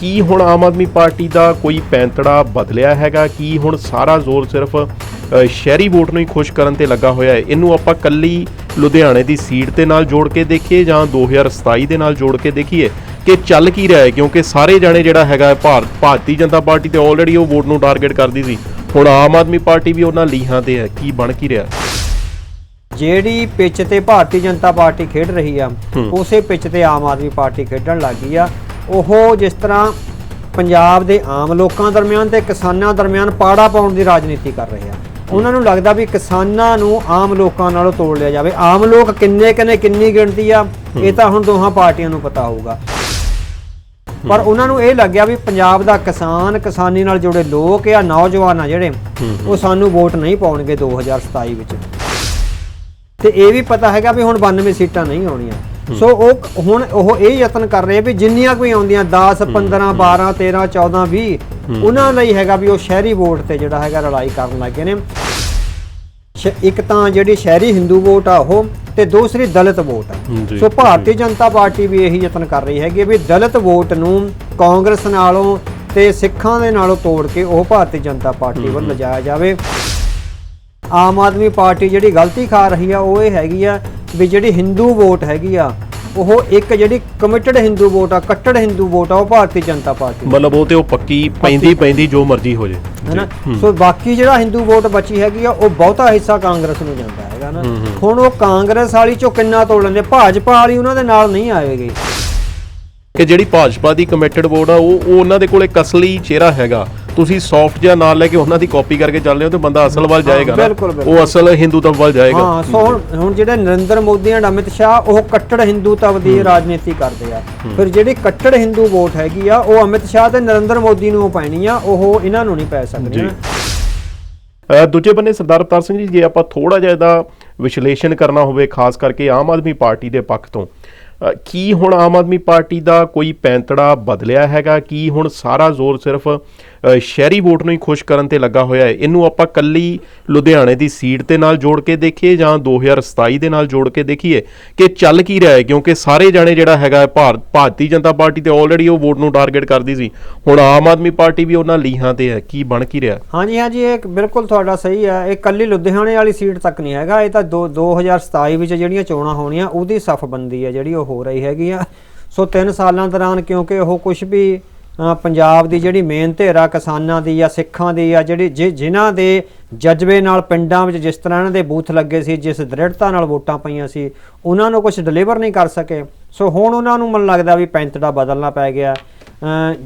ਕੀ ਹੁਣ ਆਮ ਆਦਮੀ ਪਾਰਟੀ ਦਾ ਕੋਈ ਪੈਂਤੜਾ ਬਦਲਿਆ ਹੈਗਾ? ਕੀ ਹੁਣ ਸਾਰਾ ਜ਼ੋਰ ਸਿਰਫ ਸ਼ਹਿਰੀ ਵੋਟ ਨੂੰ ਹੀ ਖੁਸ਼ ਕਰਨ ਤੇ ਲੱਗਾ ਹੋਇਆ ਹੈ? ਇਹਨੂੰ ਆਪਾਂ ਕੱਲੀ ਲੁਧਿਆਣੇ ਦੀ ਸੀਟ ਦੇ ਨਾਲ ਜੋੜ ਕੇ ਦੇਖੀਏ ਜਾਂ 2027 ਦੇ ਨਾਲ ਜੋੜ ਕੇ ਦੇਖੀਏ ਕਿ ਚੱਲ ਕੀ ਰਿਹਾ ਹੈ? ਕਿਉਂਕਿ ਸਾਰੇ ਜਾਣੇ ਜਿਹੜਾ ਹੈਗਾ ਭਾਰਤ ਭਾਰਤੀ ਜਨਤਾ ਪਾਰਟੀ ਤੇ ਆਲਰੇਡੀ ਉਹ ਵੋਟ ਨੂੰ ਟਾਰਗੇਟ ਕਰਦੀ ਸੀ। ਹੁਣ ਆਮ ਆਦਮੀ ਪਾਰਟੀ ਵੀ ਉਹਨਾਂ ਲੀਹਾਂ ਤੇ ਹੈ। ਕੀ ਬਣ ਕੀ ਰਿਹਾ? ਜਿਹੜੀ ਪਿੱਚ ਤੇ ਭਾਰਤੀ ਜਨਤਾ ਪਾਰਟੀ ਖੇਡ ਰਹੀ ਆ। ਉਸੇ ਪਿੱਚ ਤੇ ਆਮ ਆਦਮੀ ਪਾਰਟੀ ਖੇਡਣ ਲੱਗੀ ਆ। ਉਹ ਜਿਸ ਤਰ੍ਹਾਂ ਪੰਜਾਬ ਦੇ ਆਮ ਲੋਕਾਂ ਦਰਮਿਆਨ ਤੇ ਕਿਸਾਨਾਂ ਦਰਮਿਆਨ ਪਾੜਾ ਪਾਉਣ ਦੀ ਰਾਜਨੀਤੀ ਕਰ ਰਹੇ ਆ। ਉਹਨਾਂ ਨੂੰ ਲੱਗਦਾ ਵੀ ਕਿਸਾਨਾਂ ਨੂੰ ਆਮ ਲੋਕਾਂ ਨਾਲੋਂ ਤੋੜ ਲਿਆ ਜਾਵੇ। ਆਮ ਲੋਕ ਕਿੰਨੇ ਕਿੰਨੇ ਕਿੰਨੀ ਗਿਣਤੀ ਆ, ਇਹ ਤਾਂ ਹੁਣ ਦੋਹਾਂ ਪਾਰਟੀਆਂ ਨੂੰ ਪਤਾ ਹੋਊਗਾ। ਪਰ ਉਹਨਾਂ ਨੂੰ ਇਹ ਲੱਗਿਆ ਵੀ ਪੰਜਾਬ ਦਾ ਕਿਸਾਨ ਕਿਸਾਨੀ ਨਾਲ ਜੁੜੇ ਲੋਕ ਆ, ਨੌਜਵਾਨ ਆ ਜਿਹੜੇ, ਉਹ ਸਾਨੂੰ ਵੋਟ ਨਹੀਂ ਪਾਉਣਗੇ 2027 ਵਿੱਚ। ਤੇ ਇਹ ਵੀ ਪਤਾ ਹੈਗਾ ਵੀ ਹੁਣ 92 ਸੀਟਾਂ ਨਹੀਂ ਆਉਣੀਆਂ। ਸੋ ਉਹ ਹੁਣ ਉਹ ਇਹ ਯਤਨ ਕਰ ਰਹੇ ਵੀ ਜਿੰਨੀਆਂ ਕੋਈ ਆਉਂਦੀਆਂ 10 15 12 13 14 20 ਉਹਨਾਂ ਲਈ ਹੈਗਾ ਵੀ ਉਹ ਸ਼ਹਿਰੀ ਵੋਟ ਤੇ ਜਿਹੜਾ ਹੈਗਾ ਲੜਾਈ ਕਰਨ ਲੱਗੇ ਨੇ। ਇੱਕ ਤਾਂ ਜਿਹੜੀ ਸ਼ਹਿਰੀ ਹਿੰਦੂ ਵੋਟ ਆ ਉਹ ਤੇ ਦੂਸਰੀ ਦਲਿਤ ਵੋਟ ਆ। ਸੋ ਭਾਰਤੀ ਜਨਤਾ ਪਾਰਟੀ ਵੀ ਇਹੀ ਯਤਨ ਕਰ ਰਹੀ ਹੈਗੀ ਵੀ ਦਲਿਤ ਵੋਟ ਨੂੰ ਕਾਂਗਰਸ ਨਾਲੋਂ ਤੇ ਸਿੱਖਾਂ ਦੇ ਨਾਲੋਂ ਤੋੜ ਕੇ ਉਹ ਭਾਰਤੀ ਜਨਤਾ ਪਾਰਟੀ ਵੱਲ ਲਿਜਾਇਆ ਜਾਵੇ। ਆਮ ਆਦਮੀ ਪਾਰਟੀ ਜਿਹੜੀ ਗਲਤੀ ਖਾ ਰਹੀ ਆ ਉਹ ਇਹ ਹੈਗੀ ਆ ਵੀ ਜਿਹੜੀ ਹਿੰਦੂ ਵੋਟ ਹੈਗੀ ਆ ਉਹ ਇੱਕ ਜਿਹੜੀ ਕਮਿਟਡ ਹਿੰਦੂ ਵੋਟ ਆ ਕੱਟੜ ਹਿੰਦੂ ਵੋਟ ਆ ਉਹ ਭਾਰਤੀ ਜਨਤਾ ਪਾਰਟੀ ਦੀ। ਮਤਲਬ ਉਹ ਤੇ ਉਹ ਪੱਕੀ ਪੈਂਦੀ ਪੈਂਦੀ ਜੋ ਮਰਜ਼ੀ ਹੋ ਜੇ। ਹੈਨਾ? ਸੋ ਬਾਕੀ ਜਿਹੜਾ ਹਿੰਦੂ ਵੋਟ ਬਚੀ ਹੈਗੀ ਆ ਉਹ ਬਹੁਤਾ ਹਿੱਸਾ ਕਾਂਗਰਸ ਨੂੰ ਜਾਂਦਾ ਹੈਗਾ ਨਾ। ਹੁਣ ਉਹ ਕਾਂਗਰਸ ਵਾਲੀ ਚੋਂ ਕਿੰਨਾ ਤੋੜ ਲੈਂਦੇ? ਭਾਜਪਾ ਵਾਲੀ ਉਹਨਾਂ ਦੇ ਨਾਲ ਨਹੀਂ ਆਵੇਗੀ ਕਿ ਜਿਹੜੀ ਭਾਜਪਾ ਦੀ ਕਮਿਟਡ ਵੋਟ ਆ ਉਹ ਉਹ ਉਹਨਾਂ ਦੇ ਕੋਲ ਇੱਕ ਅਸਲੀ ਚਿਹਰਾ ਹੈਗਾ। ਤੁਸੀਂ ਸੌਫਟ ਜਿਹਾ ਨਾਲ ਲੈ ਕੇ ਉਹਨਾਂ ਦੀ ਕਾਪੀ ਕਰਕੇ ਚੱਲ ਰਹੇ ਹੋ ਤੇ ਬੰਦਾ ਅਸਲ ਵੱਲ ਜਾਏਗਾ ਨਾ ਬਿਲਕੁਲ, ਬਿਲਕੁਲ। ਉਹ ਅਸਲ ਹਿੰਦੂਤਵ ਵੱਲ ਜਾਏਗਾ ਹਾਂ ਸੋ ਹੁਣ ਹੁਣ ਜਿਹੜੇ ਨਰਿੰਦਰ ਮੋਦੀ ਐਂਡ ਅਮਿਤ ਸ਼ਾਹ ਉਹ ਕੱਟੜ ਹਿੰਦੂਤਵ ਦੀ ਰਾਜਨੀਤੀ ਕਰਦੇ ਆ ਫਿਰ ਜਿਹੜੀ ਕੱਟੜ ਹਿੰਦੂ ਵੋਟ ਹੈਗੀ ਆ ਉਹ ਅਮਿਤ ਸ਼ਾਹ ਤੇ ਨਰਿੰਦਰ ਮੋਦੀ ਨੂੰ ਪੈਣੀ ਆ ਉਹ ਇਹਨਾਂ ਨੂੰ ਨਹੀਂ ਪੈ ਸਕਦੀ ਜੀ। ਨਾ। ਅ, ਦੂਜੇ ਬੰਨੇ ਸਰਦਾਰ ਅਵਤਾਰ ਸਿੰਘ ਜੀ ਜੇ ਆਪਾਂ ਥੋੜਾ ਜਿਹਾ ਇਹਦਾ ਵਿਸ਼ਲੇਸ਼ਣ ਕਰਨਾ ਹੋਵੇ ਖਾਸ ਕਰਕੇ ਆਮ ਆਦਮੀ ਪਾਰਟੀ ਦੇ ਪੱਖ ਤੋਂ ਕੀ ਹੁਣ ਆਮ ਆਦਮੀ ਪਾਰਟੀ ਦਾ ਕੋਈ ਪੈਂਤੜਾ ਬਦਲਿਆ ਹੈਗਾ? ਕੀ ਹੁਣ ਸਾਰਾ ਜ਼ੋਰ ਸਿਰਫ ਸ਼ਹਿਰੀ ਵੋਟ ਨੂੰ ਹੀ ਖੁਸ਼ ਕਰਨ ਤੇ ਲੱਗਾ ਹੋਇਆ ਹੈ? ਇਹਨੂੰ ਆਪਾਂ ਕੱਲੀ ਲੁਧਿਆਣੇ ਦੀ ਸੀਟ ਦੇ ਨਾਲ ਜੋੜ ਕੇ ਦੇਖੀਏ ਜਾਂ 2027 ਦੇ ਨਾਲ ਜੋੜ ਕੇ ਦੇਖੀਏ ਕਿ ਚੱਲ ਕੀ ਰਿਹਾ ਹੈ? ਕਿਉਂਕਿ ਸਾਰੇ ਜਾਣੇ ਜਿਹੜਾ ਹੈਗਾ ਭਾਰਤ ਭਾਰਤੀ ਜਨਤਾ ਪਾਰਟੀ ਤੇ ਆਲਰੇਡੀ ਉਹ ਵੋਟ ਨੂੰ ਟਾਰਗੇਟ ਕਰਦੀ ਸੀ। ਹੁਣ ਆਮ ਆਦਮੀ ਪਾਰਟੀ ਵੀ ਉਹਨਾਂ ਲੀਹਾਂ ਤੇ ਹੈ। ਕੀ ਬਣ ਕੀ ਰਿਹਾ? ਹਾਂਜੀ ਹਾਂਜੀ, ਇਹ ਬਿਲਕੁਲ ਤੁਹਾਡਾ ਸਹੀ ਹੈ। ਇਹ ਕੱਲੀ ਲੁਧਿਆਣੇ ਵਾਲੀ ਸੀਟ ਤੱਕ ਨਹੀਂ ਹੈਗਾ। ਇਹ ਤਾਂ ਦੋ- 2027 ਵਿੱਚ ਜਿਹੜੀਆਂ ਚੋਣਾਂ ਹੋਣੀਆਂ, ਉਹਦੀ ਸਫਬੰਦੀ ਹੈ ਜਿਹੜੀ ਉਹ ਹੋ ਰਹੀ ਹੈਗੀ ਆ। ਸੋ 3 ਸਾਲਾਂ ਦੌਰਾਨ ਕਿਉਂਕਿ ਉਹ ਕੁਝ ਵੀ ਪੰਜਾਬ ਦੀ ਜਿਹੜੀ ਮੇਨ ਧੇਰਾ ਕਿਸਾਨਾਂ ਦੀ ਜਾਂ ਸਿੱਖਾਂ ਦੀ ਆ ਜਿਹੜੀ ਜਿਨ੍ਹਾਂ ਦੇ ਜਜ਼ਬੇ ਨਾਲ ਪਿੰਡਾਂ ਵਿੱਚ ਜਿਸ ਤਰ੍ਹਾਂ ਇਹਨਾਂ ਦੇ ਬੂਥ ਲੱਗੇ ਸੀ ਜਿਸ ਦ੍ਰਿੜਤਾ ਨਾਲ ਵੋਟਾਂ ਪਈਆਂ ਸੀ ਉਹਨਾਂ ਨੂੰ ਕੁਝ ਡਿਲੀਵਰ ਨਹੀਂ ਕਰ ਸਕੇ। ਸੋ ਹੁਣ ਉਹਨਾਂ ਨੂੰ ਮਨ ਲੱਗਦਾ ਵੀ ਪੈਂਤੜਾ ਬਦਲਣਾ ਪੈ ਗਿਆ।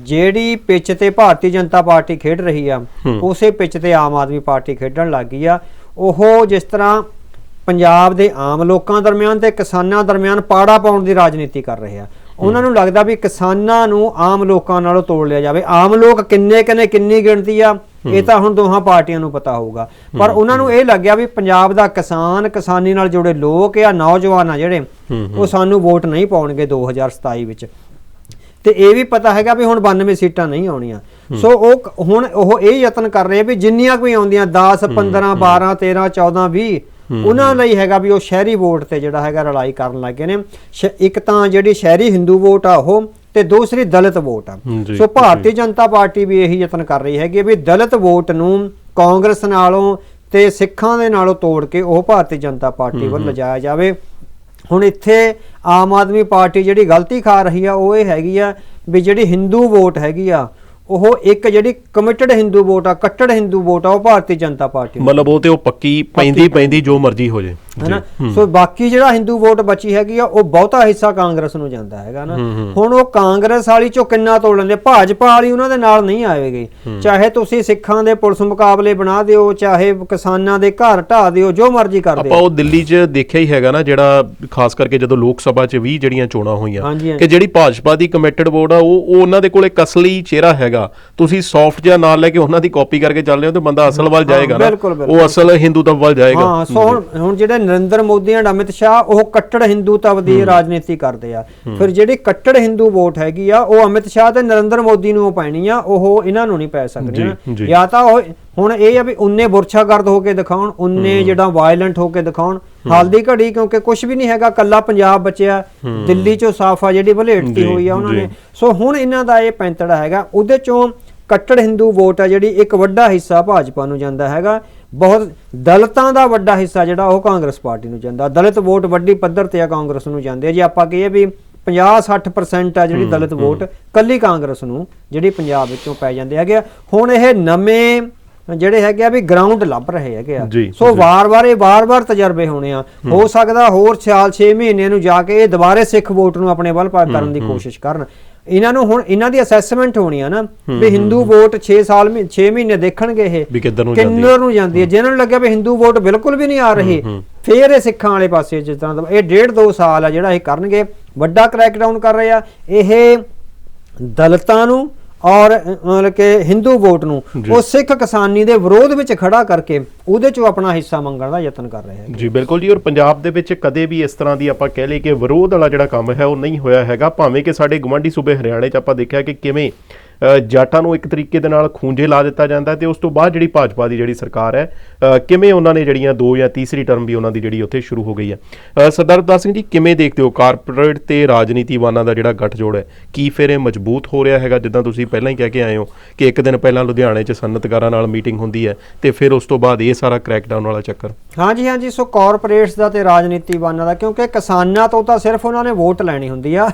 ਜਿਹੜੀ ਪਿੱਚ ਤੇ ਭਾਰਤੀ ਜਨਤਾ ਪਾਰਟੀ ਖੇਡ ਰਹੀ ਆ ਉਸੇ ਪਿੱਚ ਤੇ ਆਮ ਆਦਮੀ ਪਾਰਟੀ ਖੇਡਣ ਲੱਗੀ ਆ। ਉਹ ਜਿਸ ਤਰ੍ਹਾਂ ਪੰਜਾਬ ਦੇ ਆਮ ਲੋਕਾਂ ਦਰਮਿਆਨ ਤੇ ਕਿਸਾਨਾਂ ਦਰਮਿਆਨ ਪਾੜਾ ਪਾਉਣ ਦੀ ਰਾਜਨੀਤੀ ਕਰ ਰਹੇ ਆ। ਉਹਨਾਂ ਨੂੰ ਲੱਗਦਾ ਵੀ ਕਿਸਾਨਾਂ ਨੂੰ ਆਮ ਲੋਕਾਂ ਨਾਲੋਂ ਤੋੜ ਲਿਆ ਜਾਵੇ। ਆਮ ਲੋਕ ਕਿੰਨੇ ਕਿੰਨੇ ਕਿੰਨੀ ਗਿਣਤੀ ਆ ਇਹ ਤਾਂ ਹੁਣ ਦੋਹਾਂ ਪਾਰਟੀਆਂ ਨੂੰ ਪਤਾ ਹੋਊਗਾ। ਪਰ ਉਹਨਾਂ ਨੂੰ ਇਹ ਲੱਗਿਆ ਵੀ ਪੰਜਾਬ ਦਾ ਕਿਸਾਨ ਕਿਸਾਨੀ ਨਾਲ ਜੁੜੇ ਲੋਕ ਆ ਨੌਜਵਾਨ ਆ ਜਿਹੜੇ ਉਹ ਸਾਨੂੰ ਵੋਟ ਨਹੀਂ ਪਾਉਣਗੇ 2027 ਵਿੱਚ। ਤੇ ਇਹ ਵੀ ਪਤਾ ਹੈਗਾ ਵੀ ਹੁਣ 92 ਸੀਟਾਂ ਨਹੀਂ ਆਉਣੀਆਂ। ਸੋ ਉਹ ਹੁਣ ਉਹ ਇਹ ਯਤਨ ਕਰ ਰਹੇ ਆ ਵੀ ਜਿੰਨੀਆਂ ਕੋਈ ਆਉਂਦੀਆਂ 10 15 12 13 14 20 ਉਹਨਾਂ ਲਈ ਹੈਗਾ ਵੀ ਉਹ ਸ਼ਹਿਰੀ ਵੋਟ ਤੇ ਜਿਹੜਾ ਹੈਗਾ ਲੜਾਈ ਕਰਨ ਲੱਗੇ ਨੇ। ਇੱਕ ਤਾਂ ਜਿਹੜੀ ਸ਼ਹਿਰੀ ਹਿੰਦੂ ਵੋਟ ਆ ਉਹ ਤੇ ਦੂਸਰੀ ਦਲਿਤ ਵੋਟ ਆ। ਸੋ ਭਾਰਤੀ ਜਨਤਾ ਪਾਰਟੀ ਵੀ ਇਹੀ ਯਤਨ ਕਰ ਰਹੀ ਹੈਗੀ ਵੀ ਦਲਿਤ ਵੋਟ ਨੂੰ ਕਾਂਗਰਸ ਨਾਲੋਂ ਤੇ ਸਿੱਖਾਂ ਦੇ ਨਾਲੋਂ ਤੋੜ ਕੇ ਉਹ ਭਾਰਤੀ ਜਨਤਾ ਪਾਰਟੀ ਵੱਲ ਲਿਜਾਇਆ ਜਾਵੇ। ਹੁਣ ਇੱਥੇ ਆਮ ਆਦਮੀ ਪਾਰਟੀ ਜਿਹੜੀ ਗਲਤੀ ਖਾ ਰਹੀ ਆ ਉਹ ਇਹ ਹੈਗੀ ਆ ਵੀ ਜਿਹੜੀ ਹਿੰਦੂ ਵੋਟ ਹੈਗੀ ਆ ਉਹ ਇੱਕ ਜਿਹੜੀ ਕਮਿਟਡ ਹਿੰਦੂ ਵੋਟ ਆ ਕੱਟੜ ਹਿੰਦੂ ਵੋਟ ਆ ਉਹ ਭਾਰਤੀ ਜਨਤਾ ਪਾਰਟੀ ਨੂੰ ਮਤਲਬ ਉਹ ਤੇ ਉਹ ਪੱਕੀ ਪੈਂਦੀ। ਪੈਂਦੀ ਜੋ ਮਰਜ਼ੀ ਹੋ ਜੇ। ਹੈਨਾ ਸੋ ਬਾਕੀ ਜਿਹੜਾ ਹਿੰਦੂ ਵੋਟ ਬਚੀ ਹੈਗੀ ਆ ਉਹ ਬਹੁਤਾ ਹਿੱਸਾ ਕਾਂਗਰਸ ਨੂੰ ਜਾਂਦਾ ਹੈਗਾ ਨਾ। ਹੁਣ ਉਹ ਕਾਂਗਰਸ ਵਾਲੀ ਚੋਂ ਕਿੰਨਾ ਤੋੜ ਲੈਂਦੇ? ਭਾਜਪਾ ਵਾਲੀ ਉਹਨਾਂ ਦੇ ਨਾਲ ਨਹੀਂ ਆਵੇਗੀ ਚਾਹੇ ਤੁਸੀਂ ਸਿੱਖਾਂ ਦੇ ਪੁਲਿਸ ਮੁਕਾਬਲੇ ਬਣਾ ਦਿਓ ਚਾਹੇ ਕਿਸਾਨਾਂ ਦੇ ਘਰ ਢਾ ਦਿਓ ਜੋ ਮਰਜ਼ੀ ਕਰ ਆਪਾਂ ਦਿਓ। ਉਹ ਦਿੱਲੀ 'ਚ ਦੇਖਿਆ ਹੀ ਹੈਗਾ ਨਾ ਜਿਹੜਾ ਖਾਸ ਕਰਕੇ ਜਦੋਂ ਲੋਕ ਸਭਾ 'ਚ 20 ਜਿਹੜੀਆਂ ਚੋਣਾਂ ਹੋਈਆਂ। ਕਿ ਜਿਹੜੀ ਭਾਜਪਾ ਦੀ ਕਮਿਟਡ ਵੋਟ ਆ ਉਹ ਉਹ ਉਹਨਾਂ ਦੇ ਕੋਲ ਇੱਕ ਅਸਲੀ ਚਿਹਰਾ ਹੈਗਾ। ਤੁਸੀਂ ਸੌਫਟ ਜਿਹਾ ਨਾਲ ਲੈ ਕੇ ਉਹਨਾਂ ਦੀ ਕਾਪੀ ਕਰਕੇ ਚੱਲ ਰਹੇ ਹੋ ਤੇ ਬੰਦਾ ਅਸਲ ਵੱਲ ਜਾਏਗਾ ਨਾ। ਉਹ ਅਸਲ ਹਿੰਦੂਤਵ ਵੱਲ ਜਾਏਗਾ। ਹਾਂ ਸੋ ਹੁਣ ਜਿਹੜੇ ਨਰਿੰਦਰ ਮੋਦੀ ਐਂਡ ਅਮਿਤ ਸ਼ਾਹ ਉਹ ਕੱਟੜ ਹਿੰਦੂਤਵ ਦੀ ਰਾਜਨੀਤੀ ਕਰਦੇ ਆ। ਫਿਰ ਜਿਹੜੀ ਕੱਟੜ ਹਿੰਦੂ ਵੋਟ ਹੈਗੀ ਆ ਉਹ ਅਮਿਤ ਸ਼ਾਹ ਤੇ ਨਰਿੰਦਰ ਮੋਦੀ ਨੂੰ ਪੈਣੀ ਆ ਉਹ ਇਹਨਾਂ ਨੂੰ ਨਹੀਂ ਪੈ ਸਕਦੀ ਜੀ, ਤਾਂ ਉਹ ਹੁਣ ਇਹ ਆ ਵੀ ਉਨੇ ਬੁਰਛਾਗਰਦ ਹੋ ਕੇ ਦਿਖਾਉਣ ਉਨੇ ਜਿਹੜਾ ਵਾਇਲੈਂਟ ਹੋ ਕੇ ਦਿਖਾਉਣ। ਹਾਲ ਦੀ ਘੜੀ ਕਿਉਂਕਿ ਕੁਝ ਵੀ ਨਹੀਂ ਹੈਗਾ ਕੱਲਾ ਪੰਜਾਬ ਬਚਿਆ ਦਿੱਲੀ ਚੋਂ ਸਾਫ਼ ਆ ਜਿਹੜੀ ਭਲੇਟਤੀ ਹੋਈ ਆ ਉਹਨਾਂ। ਨੇ। ਸੋ ਹੁਣ ਇਹਨਾਂ ਦਾ ਇਹ ਪੈਂਤੜਾ ਹੈਗਾ ਉਹਦੇ ਚੋਂ ਕੱਟੜ ਹਿੰਦੂ ਵੋਟ ਆ ਜਿਹੜੀ ਇੱਕ ਵੱਡਾ ਹਿੱਸਾ ਭਾਜਪਾ ਨੂੰ ਜਾਂਦਾ ਹੈਗਾ। ਬਹੁਤ ਦਲਿਤਾਂ ਦਾ ਵੱਡਾ ਹਿੱਸਾ ਜਿਹੜਾ ਉਹ ਕਾਂਗਰਸ ਪਾਰਟੀ ਨੂੰ ਜਾਂਦਾ। ਦਲਿਤ ਵੋਟ ਵੱਡੀ ਪੱਧਰ ਤੇ ਆ ਕਾਂਗਰਸ ਨੂੰ ਜਾਂਦੇ ਜੇ ਆਪਾਂ ਕਹੀਏ ਵੀ 50-60% ਆ ਜਿਹੜੀ ਦਲਿਤ ਵੋਟ ਕੱਲੀ ਕਾਂਗਰਸ ਨੂੰ ਜਿਹੜੀ ਪੰਜਾਬ ਵਿੱਚੋਂ ਪੈ ਜਾਂਦੇ ਹੈਗੇ। ਹੁਣ ਇਹ ਨਵੇਂ ਜਿਹੜੇ ਹੈਗੇ ਆ ਵੀ ਗਰਾਊਂਡ ਲੱਭ ਰਹੇ ਹੈਗੇ ਆ। ਸੋ। ਵਾਰ-ਵਾਰ ਇਹ ਵਾਰ-ਵਾਰ ਤਜਰਬੇ ਹੋਣੇ ਆ। ਹੋ। ਸਕਦਾ ਹੋਰ ਸਿਆਲ 6 ਮਹੀਨੇ ਨੂੰ ਜਾ ਕੇ ਇਹ ਦੁਬਾਰੇ ਸਿੱਖ ਵੋਟ ਨੂੰ ਆਪਣੇ ਵੱਲ ਪਾ ਕਰਨ ਦੀ ਕੋਸ਼ਿਸ਼ ਕਰਨ। ਇਹਨਾਂ ਨੂੰ ਹੁਣ ਇਹਨਾਂ ਦੀ ਅਸੈਸਮੈਂਟ ਹੋਣੀ ਆ ਨਾ ਵੀ ਹਿੰਦੂ ਵੋਟ 6 ਸਾਲ 6 ਮਹੀਨੇ ਦੇਖਣਗੇ ਇਹ ਵੀ ਕਿੱਧਰ ਨੂੰ ਜਾਂਦੀ ਹੈ। ਕਿੰਨਰ ਨੂੰ ਜਾਂਦੀ ਹੈ। ਜਿਹਨਾਂ ਨੂੰ ਲੱਗਿਆ ਵੀ ਹਿੰਦੂ ਵੋਟ ਬਿਲਕੁਲ ਵੀ ਨਹੀਂ ਆ ਰਹੀ ਫੇਰ ਇਹ ਸਿੱਖਾਂ ਵਾਲੇ ਪਾਸੇ ਜਿਸ ਤਰ੍ਹਾਂ ਦਾ ਇਹ ਡੇਢ ਦੋ ਸਾਲ ਆ ਜਿਹੜਾ ਇਹ ਕਰਨਗੇ। ਵੱਡਾ ਕ੍ਰੈਕਡਾਊਨ ਕਰ ਰਹੇ ਆ। ਇਹ ਦਲਿਤਾਂ ਨੂੰ ਔਰ ਮਤਲਬ ਕਿ ਹਿੰਦੂ ਵੋਟ ਨੂੰ। ਉਹ ਸਿੱਖ ਕਿਸਾਨੀ ਦੇ ਵਿਰੋਧ ਵਿੱਚ ਖੜਾ ਕਰਕੇ ਉਹਦੇ ਚੋਂ ਆਪਣਾ ਹਿੱਸਾ ਮੰਗਣ ਦਾ ਯਤਨ ਕਰ ਰਹੇ ਹੈ ਜੀ ਬਿਲਕੁਲ ਜੀ ਔਰ ਪੰਜਾਬ ਦੇ ਵਿੱਚ ਕਦੇ ਵੀ ਇਸ ਤਰ੍ਹਾਂ ਦੀ ਆਪਾਂ ਕਹਿ ਲਈਏ ਕਿ ਵਿਰੋਧ ਵਾਲਾ ਜਿਹੜਾ ਕੰਮ ਹੈ ਉਹ ਨਹੀਂ ਹੋਇਆ ਹੈਗਾ ਭਾਵੇਂ ਕਿ ਸਾਡੇ ਗਵੰਡੀ ਸੂਬੇ ਹਰਿਆਣੇ 'ਚ ਆਪਾਂ ਦੇਖਿਆ ਕਿ ਕਿਵੇਂ ਜਾਟਾਂ ਨੂੰ ਇੱਕ ਤਰੀਕੇ ਦੇ ਨਾਲ ਖੂੰਜੇ ਲਾ ਦਿੱਤਾ ਜਾਂਦਾ ਤੇ ਉਸ ਤੋਂ ਬਾਅਦ ਜਿਹੜੀ ਭਾਜਪਾ ਦੀ ਜਿਹੜੀ ਸਰਕਾਰ ਹੈ ਕਿਵੇਂ ਉਹਨਾਂ ਨੇ ਜਿਹੜੀਆਂ ਦੋ ਜਾਂ ਤੀਸਰੀ ਟਰਮ ਵੀ ਉਹਨਾਂ ਦੀ ਜਿਹੜੀ ਉੱਥੇ ਸ਼ੁਰੂ ਹੋ ਗਈ ਹੈ? ਸਰਦਾਰ ਅਵਤਾਰ ਸਿੰਘ ਜੀ ਕਿਵੇਂ ਦੇਖਦੇ ਹੋ ਕਾਰਪੋਰੇਟ ਤੇ ਰਾਜਨੀਤੀਵਾਨਾਂ ਦਾ ਜਿਹੜਾ ਗੱਠਜੋੜ ਹੈ ਕੀ ਫਿਰ ਇਹ ਮਜ਼ਬੂਤ ਹੋ ਰਿਹਾ ਹੈਗਾ? ਜਿੱਦਾਂ ਤੁਸੀਂ ਪਹਿਲਾਂ ਹੀ ਕਹਿ ਕੇ ਆਏ ਹੋ ਕਿ ਇੱਕ ਦਿਨ ਪਹਿਲਾਂ ਲੁਧਿਆਣੇ 'ਚ ਸਨਅਤਕਾਰਾਂ ਨਾਲ ਮੀਟਿੰਗ ਹੁੰਦੀ ਹੈ ਤੇ ਫਿਰ ਉਸ ਤੋਂ ਬਾਅਦ ਇਹ ਸਾਰਾ ਕ੍ਰੈਕਡਾਊਨ ਵਾਲਾ ਚੱਕਰ। ਹਾਂਜੀ ਹਾਂਜੀ ਸੋ ਕਾਰਪੋਰੇਟਸ ਦਾ ਤੇ ਰਾਜਨੀਤੀਵਾਨਾਂ ਦਾ ਕਿਉਂਕਿ ਕਿਸਾਨਾਂ ਤੋਂ ਤਾਂ ਸਿਰਫ ਉਹਨਾਂ ਨੇ ਵੋਟ ਲੈਣੀ ਹੁੰਦੀ ਆ।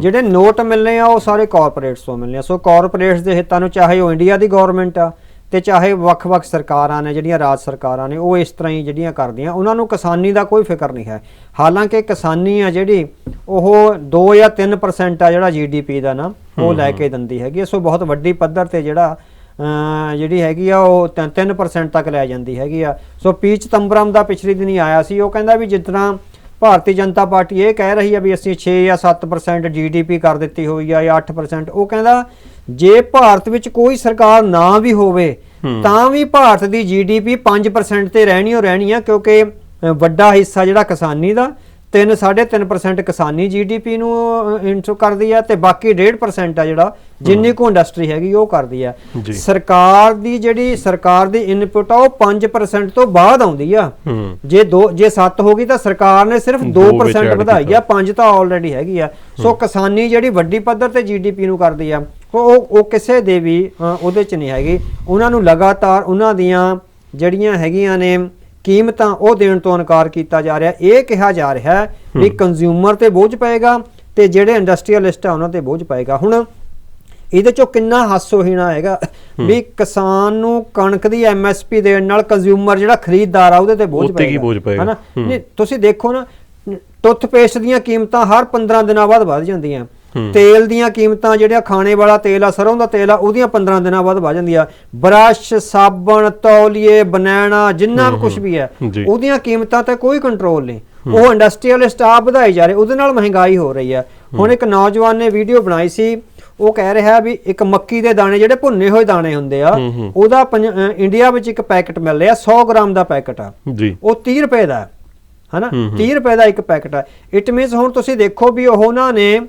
ਜਿਹੜੇ ਨੋਟ ਮਿਲਨੇ ਆ ਉਹ ਸਾਰੇ ਕਾਰਪੋਰੇਟਸ ਤੋਂ ਮਿਲਨੇ ਆ। ਸੋ ਕਾਰਪੋਰੇਟਸ ਦੇ ਹਿੱਤਾਂ ਨੂੰ, ਚਾਹੇ ਉਹ ਇੰਡੀਆ ਦੀ ਗਵਰਨਮੈਂਟ ਆ ਤੇ ਚਾਹੇ ਵੱਖ-ਵੱਖ ਸਰਕਾਰਾਂ ਨੇ, ਜਿਹੜੀਆਂ ਰਾਜ ਸਰਕਾਰਾਂ ਨੇ, ਉਹ ਇਸ ਤਰ੍ਹਾਂ ਹੀ ਜਿਹੜੀਆਂ ਕਰਦੀਆਂ। ਉਹਨਾਂ ਨੂੰ ਕਿਸਾਨੀ ਦਾ ਕੋਈ ਫਿਕਰ ਨਹੀਂ ਹੈ। ਹਾਲਾਂਕਿ ਕਿਸਾਨੀ ਆ ਜਿਹੜੀ, ਉਹ 2 ਜਾਂ 3% ਆ ਜਿਹੜਾ ਜੀਡੀਪੀ ਦਾ ਨਾ, ਉਹ ਲੈ ਕੇ ਦਿੰਦੀ ਹੈਗੀ ਆ। ਸੋ ਬਹੁਤ ਵੱਡੀ ਪੱਧਰ ਤੇ ਜਿਹੜਾ ਜਿਹੜੀ ਹੈਗੀ ਆ, ਉਹ 3% ਤੱਕ ਲੈ ਜਾਂਦੀ ਹੈਗੀ ਆ। ਸੋ ਪੀਚ ਤੰਬਰਮ ਦਾ ਪਿਛਲੇ ਦਿਨੀ ਆਇਆ ਸੀ। ਉਹ ਕਹਿੰਦਾ ਵੀ ਜਿਤਨਾ ਭਾਰਤੀ ਜਨਤਾ ਪਾਰਟੀ ਇਹ ਕਹਿ ਰਹੀ ਆ ਵੀ ਅਸੀਂ 6 ਜਾਂ 7% ਜੀਡੀਪੀ ਕਰ ਦਿੱਤੀ ਹੋਈ ਆ ਜਾਂ 8% ਉਹ ਕਹਿੰਦਾ ਜੇ ਭਾਰਤ ਵਿੱਚ ਕੋਈ ਸਰਕਾਰ ਨਾ ਵੀ ਹੋਵੇ ਤਾਂ ਵੀ ਭਾਰਤ ਦੀ ਜੀਡੀਪੀ 5% ਤੇ ਰਹਿਣੀ ਓ ਰਹਿਣੀ ਆ ਕਿਉਂਕਿ ਵੱਡਾ ਹਿੱਸਾ ਜਿਹੜਾ ਕਿਸਾਨੀ ਦਾ 3 3.5% ਕਿਸਾਨੀ ਜੀਡੀਪੀ ਨੂੰ ਇੰਟਰ ਕਰਦੀ ਆ ਤੇ ਬਾਕੀ 1.5% ਆ ਜਿਹੜਾ ਜਿੰਨੀ ਕੋ ਇੰਡਸਟਰੀ ਹੈਗੀ ਉਹ ਕਰਦੀ ਆ। ਸਰਕਾਰ ਦੀ ਜਿਹੜੀ ਸਰਕਾਰ ਦੀ ਇਨਪੁਟ ਆ ਉਹ 5% ਤੋਂ ਬਾਅਦ ਆਉਂਦੀ ਆ। ਹੂੰ। ਜੇ ਦੋ ਜੇ 7 ਹੋ ਗਈ ਤਾਂ ਸਰਕਾਰ ਨੇ ਸਿਰਫ ਦੋ ਵਿੱਚ 2% add ਵਧਾਈ। ਆ 5 ਤਾਂ ਆਲਰੇਡੀ ਹੈਗੀ ਆ। ਸੋ ਕਿਸਾਨੀ ਜਿਹੜੀ ਵੱਡੀ ਪੱਧਰ ਤੇ ਜੀਡੀਪੀ ਨੂੰ ਕਰਦੀ ਆ। ਉਹ ਉਹ- ਕਿਸੇ ਦੇ ਵੀ ਉਹਦੇ ਚ ਨਹੀਂ ਹੈਗੀ। ਉਹਨਾਂ ਨੂੰ ਲਗਾਤਾਰ ਉਹਨਾਂ ਦੀਆਂ ਜਿਹੜੀਆਂ ਹੈਗੀਆਂ ਨੇ ਕੀਮਤਾਂ ਉਹ ਦੇਣ ਤੋਂ ਇਨਕਾਰ ਕੀਤਾ ਜਾ ਰਿਹਾ। ਇਹ ਕਿਹਾ ਜਾ ਰਿਹਾ ਵੀ ਕੰਜ਼ਿਊਮਰ ਤੇ ਬੋਝ ਪਏਗਾ ਤੇ ਜਿਹੜੇ ਇੰਡਸਟਰੀਅਲਿਸਟ ਆ ਉਹਨਾਂ ਤੇ ਬੋਝ ਪਏਗਾ। ਹੁਣ ਇਹਦੇ ਚੋਂ ਕਿੰਨਾ ਹਾਸੋਹੀਣਾ ਹੈਗਾ ਵੀ ਕਿਸਾਨ ਨੂੰ ਕਣਕ ਦੀ ਐਮਐਸਪੀ ਦੇਣ ਨਾਲ ਕੰਜ਼ਿਊਮਰ ਜਿਹੜਾ ਖਰੀਦਦਾਰ ਆ ਉਹਦੇ ਤੇ ਬੋਝ ਉੱਤੇ ਕੀ ਪਏਗਾ। ਬੋਝ ਪਏਗਾ? ਹਨਾ। ਨਹੀਂ ਤੁਸੀਂ ਦੇਖੋ ਨਾ ਟੁੱਥਪੇਸਟ ਦੀਆਂ ਕੀਮਤਾਂ ਹਰ 15 ਦਿਨਾਂ ਬਾਅਦ ਵੱਧ ਜਾਂਦੀਆਂ। ਤੇਲ ਦੀਆਂ ਕੀਮਤਾਂ ਜਿਹੜਾ ਖਾਣੇ ਵਾਲਾ ਤੇਲ ਆ ਸਰੋਂ ਦਾ ਤੇਲ ਆ ਉਹਦੀਆਂ 15 ਦਿਨਾਂ ਬਾਅਦ ਵੱਧ ਜਾਂਦੀਆਂ ਬਰਸ਼ ਸਾਬਣ ਤੌਲੀਏ ਬਨਾਨਾ ਜਿੰਨਾ ਵੀ ਕੁਝ ਵੀ ਹੈ। ਉਹਦੀਆਂ ਕੀਮਤਾਂ ਤੇ ਕੋਈ ਕੰਟਰੋਲ ਨਹੀਂ। ਉਹ ਇੰਡਸਟਰੀਅਲਿਸਟ ਆਪ ਵਧਾਈ ਜਾ ਰਹੇ ਉਹਦੇ ਨਾਲ ਮਹਿੰਗਾਈ ਹੋ ਰਹੀ ਹੈ। ਹੁਣ ਇੱਕ ਨੌਜਵਾਨ ਨੇ ਵੀਡੀਓ ਬਣਾਈ ਸੀ ਉਹ ਕਹਿ ਰਿਹਾ ਵੀ ਇੱਕ ਮੱਕੀ ਦੇ ਦਾਣੇ ਜਿਹੜੇ ਭੁੰਨੇ ਹੋਏ ਦਾਣੇ ਹੁੰਦੇ ਆ। ਉਹਦਾ ਇੰਡੀਆ ਵਿੱਚ ਇੱਕ ਪੈਕੇਟ ਮਿਲ ਰਿਹਾ 100 ਗ੍ਰਾਮ ਦਾ ਪੈਕੇਟ ਆ। ਜੀ। ਉਹ 30 ਰੁਪਏ ਦਾ ਹੈ ਹਨਾ? ਹੂੰ, ਹੂੰ। 30 ਰੁਪਏ ਦਾ ਇੱਕ ਪੈਕਟ ਹੈ ਇਟ ਮੀਨਸ ਹੁਣ ਤੁਸੀਂ ਦੇਖੋ ਵੀ ਉਹ ਉਹਨਾਂ ਨੇ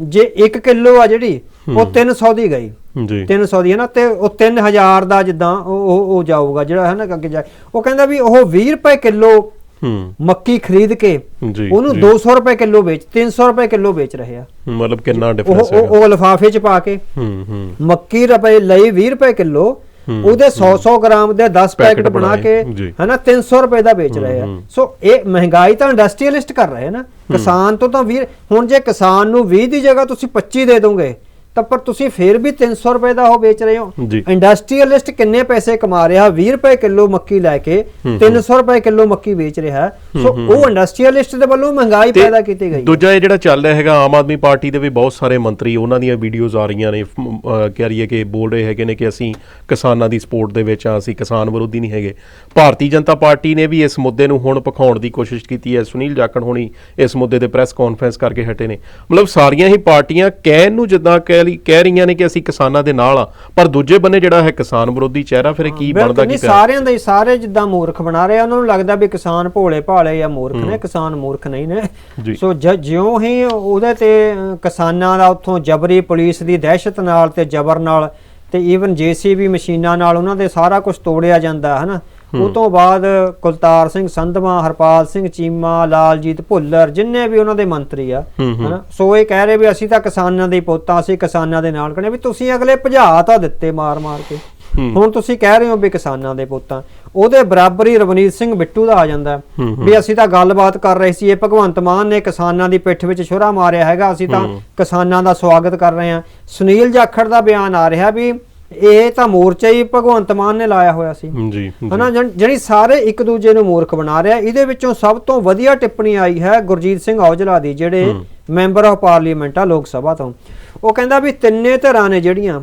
ਜੇ 1 ਕਿਲੋ ਆ ਜਿਹੜੀ ਉਹ 300 ਦੀ ਗਈ। ਜੀ। 300 ਦੀ ਹੈ ਨਾ ਤੇ ਉਹ 3000 ਦਾ ਜਿੱਦਾਂ ਉਹ ਉਹ- ਉਹ ਜਾਊਗਾ ਜਿਹੜਾ ਹੈ ਨਾ ਅੱਗੇ ਜਾ ਉਹ ਕਹਿੰਦਾ ਵੀ ਉਹ 20 ਰੁਪਏ ਕਿਲੋ ਹੂੰ। ਮੱਕੀ ਖਰੀਦ ਕੇ ਉਹਨੂੰ ਜੀ। 200 ਰੁਪਏ ਕਿਲੋ ਵੇਚ 300 ਰੁਪਏ ਕਿਲੋ ਵੇਚ ਰਹੇ ਆ। ਮਤਲਬ ਕਿੰਨਾ ਉਹ ਡਿਫਰੈਂਸ ਉਹ ਹੈਗਾ? ਉਹ ਲਿਫਾਫੇ 'ਚ ਪਾ ਕੇ ਹੂੰ ਹੂੰ। ਮੱਕੀ ਰੁਪਏ ਲਈ 20 ਰੁਪਏ ਕਿਲੋ ਹੂੰ, ਉਹਦੇ 100 100 ਗ੍ਰਾਮ ਦੇ 10 ਪੈਕਟ ਬਣਾ ਕੇ। ਹਨਾ 300 ਰੁਪਏ ਦਾ ਵੇਚ ਰਹੇ ਆ। ਸੋ ਇਹ ਮਹਿੰਗਾਈ ਤਾਂ ਇੰਡਸਟਰੀਅਲਿਸਟ ਕਰ ਰਹੇ ਨਾ। ਕਿਸਾਨ ਤੋਂ ਤਾਂ 20 ਹੁਣ ਜੇ ਕਿਸਾਨ ਨੂੰ 20 ਦੀ ਜਗ੍ਹਾ ਤੁਸੀਂ 25 ਦੇ ਦੋਗੇ ਤਾਂ ਪਰ ਤੁਸੀਂ ਫੇਰ ਵੀ 300 ਰੁਪਏ ਦਾ ਉਹ ਵੇਚ ਰਹੇ ਹੋ। ਇੰਡਸਟਰੀਅਲਿਸਟ ਕਿੰਨੇ ਪੈਸੇ ਕਮਾ ਰਿਹਾ? 20 ਰੁਪਏ ਕਿਲੋ ਮੱਕੀ ਲੈ ਕੇ 300 ਰੁਪਏ ਕਿਲੋ ਮੱਕੀ ਵੇਚ ਰਿਹਾ ਸੋ ਉਹ ਇੰਡਸਟਰੀਅਲਿਸਟ ਦੇ ਵੱਲੋਂ ਮਹਿੰਗਾਈ ਪੈਦਾ ਕੀਤੀ ਗਈ। ਦੂਜਾ ਇਹ ਜਿਹੜਾ ਚੱਲ ਰਿਹਾ ਹੈਗਾ ਆਮ ਆਦਮੀ ਪਾਰਟੀ ਦੇ ਵੀ ਬਹੁਤ ਸਾਰੇ ਮੰਤਰੀ ਉਹਨਾਂ ਦੀਆਂ ਵੀਡੀਓਜ਼ ਆ ਰਹੀਆਂ ਨੇ। ਕਹਿ ਰਹੀਏ ਕਿ ਬੋਲ ਰਹੇ ਹੈਗੇ ਨੇ ਕਿ ਅਸੀਂ ਕਿਸਾਨਾਂ ਦੀ ਸਪੋਰਟ ਦੇ ਵਿੱਚ ਆ ਅਸੀਂ ਕਿਸਾਨ ਵਿਰੋਧੀ ਨਹੀਂ ਹੈਗੇ। ਭਾਰਤੀ ਜਨਤਾ ਪਾਰਟੀ ਨੇ ਵੀ ਇਸ ਮੁੱਦੇ ਨੂੰ ਹੁਣ ਪਖਾਉਣ ਦੀ ਕੋਸ਼ਿਸ਼ ਕੀਤੀ ਹੈ। ਸੁਨੀਲ ਜਾਖੜ ਹੋਣੀ ਇਸ ਮੁੱਦੇ ਤੇ ਪ੍ਰੈਸ ਕਾਨਫਰੰਸ ਕਰਕੇ ਹਟੇ ਨੇ। ਮਤਲਬ ਸਾਰੀਆਂ ਹੀ ਪਾਰਟੀਆਂ ਕਹਿਣ ਨੂੰ ਜਿੱਦਾਂ ਕਿ ਕਹਿ ਲਈ ਕਹਿ ਰਹੀਆਂ ਨੇ ਕਿ ਅਸੀਂ ਕਿਸਾਨਾਂ ਦੇ ਨਾਲ ਆ ਪਰ ਦੂਜੇ ਬੰਨੇ ਜਿਹੜਾ ਹੈ ਕਿਸਾਨ ਵਿਰੋਧੀ ਚਿਹਰਾ ਫਿਰ ਇਹ ਕੀ ਬਣਦਾ ਕੀ ਪਿਆ? ਸਾਰਿਆਂ ਦਾ ਹੀ ਸਾਰੇ ਜਿੱਦਾਂ ਮੂਰਖ ਬਣਾ ਰਹੇ ਉਹਨਾਂ ਨੂੰ ਲੱਗਦਾ ਵੀ ਕਿਸਾਨ ਭੋਲੇ ਭਾਲੇ ਜਾਂ ਮੂਰਖ ਨੇ ਕਿਸਾਨ ਮੂਰਖ ਨਹੀਂ ਨੇ। ਸੋ ਜ- ਜਿਉਂ ਹੀ ਉਹਦੇ ਤੇ ਅ, ਕਿਸਾਨਾਂ ਦਾ ਉੱਥੋਂ ਜਬਰੀ ਪੁਲਿਸ ਦੀ ਦਹਿਸ਼ਤ ਨਾਲ ਤੇ ਜ਼ਬਰ ਨਾਲ ਤੇ ਈਵਨ ਜੀਸੀਬੀ ਮਸ਼ੀਨਾਂ ਨਾਲ ਉਹਨਾਂ ਦੇ ਸਾਰਾ ਕੁਝ ਤੋੜਿਆ ਜਾਂਦਾ ਹੈ ਨਾ ਉਹ ਤੋਂ ਬਾਅਦ ਕੁਲਤਾਰ ਸਿੰਘ ਸੰਧਵਾ ਹਰਪਾਲ ਸਿੰਘ ਚੀਮਾ ਲਾਲਜੀਤ ਭੁੱਲਰ ਜਿੰਨੇ ਵੀ ਉਹਨਾਂ ਦੇ ਮੰਤਰੀ ਆ। ਹਨਾ? ਸੋ ਇਹ ਕਹਿ ਰਹੇ ਵੀ ਅਸੀਂ ਤਾਂ ਕਿਸਾਨਾਂ ਦੇ ਪੁੱਤਾਂ ਅਸੀਂ ਕਿਸਾਨਾਂ ਦੇ ਨਾਲ ਹਾਂ। ਵੀ ਤੁਸੀਂ ਅਗਲੇ ਭਜਾ ਤਾਂ ਦਿੱਤੇ ਮਾਰ ਮਾਰ ਕੇ। ਹੁਣ ਤੁਸੀਂ ਕਹਿ ਰਹੇ ਹੋ ਵੀ ਕਿਸਾਨਾਂ ਦੇ ਪੁੱਤਾਂ। ਉਹਦੇ ਬਰਾਬਰ ਹੀ ਰਵਨੀਤ ਸਿੰਘ ਬਿੱਟੂ ਦਾ ਆ ਜਾਂਦਾ। ਵੀ ਅਸੀਂ ਤਾਂ ਗੱਲਬਾਤ ਕਰ ਰਹੇ ਸੀ ਇਹ ਭਗਵੰਤ ਮਾਨ ਨੇ ਕਿਸਾਨਾਂ ਦੀ ਪਿੱਠ ਵਿੱਚ ਛੁਰਾ ਮਾਰਿਆ ਹੈਗਾ। ਅਸੀਂ ਤਾਂ ਕਿਸਾਨਾਂ ਦਾ ਸਵਾਗਤ ਕਰ ਰਹੇ ਹਾਂ। ਸੁਨੀਲ ਜਾਖੜ ਦਾ ਬਿਆਨ ਆ ਰਿਹਾ ਵੀ ਇਹ ਤਾਂ ਮੋਰਚਾ ਹੀ ਭਗਵੰਤ ਮਾਨ ਨੇ ਲਾਇਆ ਹੋਇਆ ਸੀ। ਜੀ। ਹਨਾ ਜਿਹੜੀ ਸਾਰੇ ਇੱਕ ਦੂਜੇ ਨੂੰ ਮੂਰਖ ਬਣਾ ਰਿਹਾ। ਇਹਦੇ ਵਿੱਚੋਂ ਸਭ ਤੋਂ ਵਧੀਆ ਟਿੱਪਣੀ ਆਈ ਹੈ ਗੁਰਜੀਤ ਸਿੰਘ ਔਜਲਾ ਦੀ ਜਿਹੜੇ ਮੈਂਬਰ ਆਫ ਪਾਰਲੀਮੈਂਟ ਆ ਲੋਕ ਸਭਾ ਤੋਂ। ਉਹ ਕਹਿੰਦਾ ਵੀ ਤਿੰਨੇ ਧਿਰਾਂ ਨੇ ਜਿਹੜੀਆਂ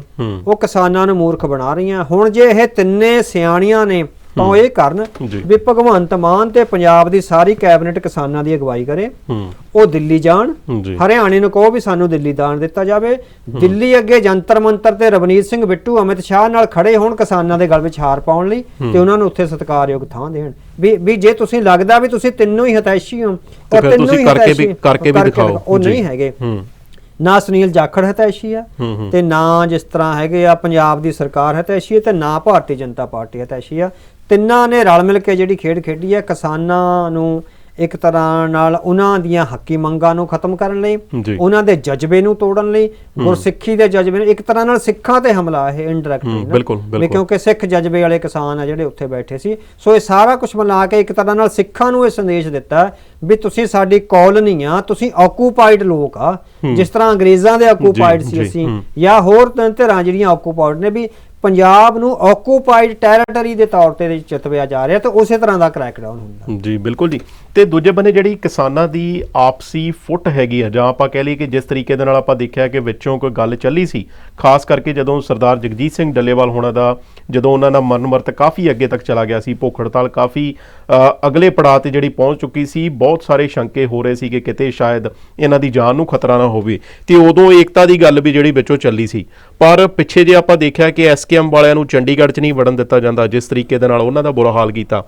ਉਹ ਕਿਸਾਨਾਂ ਨੂੰ ਮੂਰਖ ਬਣਾ ਰਹੀਆਂ। ਹੁਣ ਜੇ ਇਹ ਤਿੰਨੇ ਸਿਆਣੀਆਂ ਨੇ ਤਾਂ ਉਹ ਇਹ ਕਰਨ। ਵੀ ਭਗਵੰਤ ਮਾਨ ਤੇ ਪੰਜਾਬ ਦੀ ਸਾਰੀ ਕੈਬਨਿਟ ਕਿਸਾਨਾਂ ਦੀ ਅਗਵਾਈ ਕਰੇ। ਹੂੰ। ਉਹ ਦਿੱਲੀ ਜਾਣ। ਹਰਿਆਣੇ ਨੂੰ ਕਹੋ ਵੀ ਸਾਨੂੰ ਦਿੱਲੀ ਦਾਨ ਦਿੱਤਾ ਜਾਵੇ। ਦਿੱਲੀ ਅੱਗੇ ਜੰਤਰ ਮੰਤਰ ਤੇ ਰਵਨੀਤ ਸਿੰਘ ਬਿੱਟੂ ਅਮਿਤ ਸ਼ਾਹ ਨਾਲ ਖੜੇ ਹੋਣ ਕਿਸਾਨਾਂ ਦੇ ਗਲ ਵਿੱਚ ਹਾਰ ਪਾਉਣ ਲਈ ਤੇ ਉਹਨਾਂ ਨੂੰ ਉੱਥੇ ਸਤਿਕਾਰਯੋਗ ਥਾਂ ਦੇਣ। ਵੀ ਵੀ ਜੇ ਤੁਸੀਂ ਲੱਗਦਾ ਵੀ ਤੁਸੀਂ ਤਿੰਨੋਂ ਹੀ ਹਤੈਸ਼ੀ ਹੋ ਤੇ ਫਿਰ ਤੁਸੀਂ ਕਰਕੇ ਵੀ- ਕਰਕੇ ਵੀ ਦਿਖਾਓ। ਉਹ। ਨਹੀਂ ਹੈਗੇ। ਹੂੰ। ਨਾ ਸੁਨੀਲ ਜਾਖੜ ਹਤੈਸ਼ੀ ਆ ਹੂੰ, ਹੂੰ। ਤੇ ਨਾ ਜਿਸ ਤਰ੍ਹਾਂ ਹੈਗੇ ਆ ਪੰਜਾਬ ਦੀ ਸਰਕਾਰ ਹਤੈਸ਼ੀ ਹੈ ਤੇ ਨਾ ਭਾਰਤੀ ਜਨਤਾ ਪਾਰਟੀ ਹਤੈਸ਼ੀ ਆ। ਤਿੰਨਾਂ ਨੇ ਰਲ ਮਿਲ ਕੇ ਜਿਹੜੀ ਖੇਡ ਖੇਡੀ ਆ ਕਿਸਾਨਾਂ ਨੂੰ ਇੱਕ ਤਰ੍ਹਾਂ ਨਾਲ ਉਹਨਾਂ ਦੀਆਂ ਹੱਕੀ ਮੰਗਾਂ ਨੂੰ ਖਤਮ ਕਰਨ ਲਈ। ਉਹਨਾਂ ਦੇ ਜਜ਼ਬੇ ਨੂੰ ਤੋੜਨ ਲਈ ਗੁਰਸਿੱਖੀ ਦੇ ਜਜ਼ਬੇ ਨੂੰ ਇੱਕ ਤਰ੍ਹਾਂ ਨਾਲ ਸਿੱਖਾਂ ਤੇ ਹਮਲਾ ਇਹ ਹੂੰ, ਇਨਡਾਇਰੈਕਟਲੀ ਬਿਲਕੁਲ। ਕਿਉਂਕਿ ਸਿੱਖ ਜਜ਼ਬੇ ਵਾਲੇ ਕਿਸਾਨ ਆ ਜਿਹੜੇ ਉੱਥੇ ਬੈਠੇ ਸੀ ਸੋ ਇਹ ਸਾਰਾ ਕੁਝ ਮਿਲਾ ਕੇ ਇੱਕ ਤਰ੍ਹਾਂ ਨਾਲ ਸਿੱਖਾਂ ਨੂੰ ਇਹ ਸੰਦੇਸ਼ ਦਿੱਤਾ ਵੀ ਤੁਸੀਂ ਸਾਡੀ ਕੌਲਨੀ ਆ ਤੁਸੀਂ ਆਕੂਪਾਈਡ ਲੋਕ ਆ ਜਿਸ ਤਰ੍ਹਾਂ ਅੰਗਰੇਜ਼ਾਂ ਦੇ ਆਕੂਪਾਈਡ ਸੀ ਅਸੀਂ ਹੂੰ। ਜਾਂ ਹੋਰ ਧਿਰਾਂ ਜਿਹੜੀਆਂ ਆਕੂਪਾਈਡ ਨੇ ਵੀ ਪੰਜਾਬ ਨੂੰ ਆਕੂਪਾਈਡ ਟੈਰੀਟਰੀ ਦੇ ਤੌਰ ਤੇ ਚਿਤਵਿਆ ਜਾ ਰਿਹਾ ਤੇ ਉਸੇ ਤਰ੍ਹਾਂ ਦਾ ਕ੍ਰੈਕਡਾਊਨ ਹੁੰਦਾ। ਜੀ, ਬਿਲਕੁਲ ਜੀ। ਤੇ ਦੂਜੇ ਬੰਨੇ ਜਿਹੜੀ ਕਿਸਾਨਾਂ ਦੀ ਆਪਸੀ ਫੁੱਟ ਹੈਗੀ ਆ, ਜਾਂ ਆਪਾਂ ਕਹਿ ਲਈਏ ਕਿ ਜਿਸ ਤਰੀਕੇ ਦੇ ਨਾਲ ਆਪਾਂ ਦੇਖਿਆ ਕਿ ਵਿੱਚੋਂ ਕੋਈ ਗੱਲ ਚੱਲੀ ਸੀ, ਖਾਸ ਕਰਕੇ ਜਦੋਂ ਸਰਦਾਰ ਜਗਜੀਤ ਸਿੰਘ ਡੱਲੇਵਾਲ ਹੋਣਾ ਦਾ, ਜਦੋਂ ਉਹਨਾਂ ਦਾ ਮਨਮਰਤ ਕਾਫੀ ਅੱਗੇ ਤੱਕ ਚਲਾ ਗਿਆ ਸੀ, ਭੁੱਖ ਹੜਤਾਲ ਕਾਫੀ ਅਗਲੇ ਪੜਾਅ ਤੇ ਜਿਹੜੀ ਪਹੁੰਚ ਚੁੱਕੀ ਸੀ, ਬਹੁਤ ਸਾਰੇ ਸ਼ੰਕੇ ਹੋ ਰਹੇ ਸੀ ਕਿ ਕਿਤੇ ਸ਼ਾਇਦ ਇਹਨਾਂ ਦੀ ਜਾਨ ਨੂੰ ਖਤਰਾ ਨਾ ਹੋਵੇ। ਤੇ ਉਦੋਂ ਏਕਤਾ ਦੀ ਗੱਲ ਵੀ ਜਿਹੜੀ ਵਿੱਚੋਂ ਚੱਲੀ ਸੀ। ਪਰ ਪਿੱਛੇ ਜੇ ਆਪਾਂ ਦੇਖਿਆ ਕਿ ਐਸਕੇਐਮ ਵਾਲਿਆਂ ਨੂੰ ਚੰਡੀਗੜ੍ਹ 'ਚ ਨਹੀਂ ਵੜਨ ਦਿੱਤਾ ਜਾਂਦਾ, ਜਿਸ ਤਰੀਕੇ ਦੇ ਨਾਲ ਉਹਨਾਂ ਦਾ ਬੁਰਾ ਹਾਲ ਕੀਤਾ।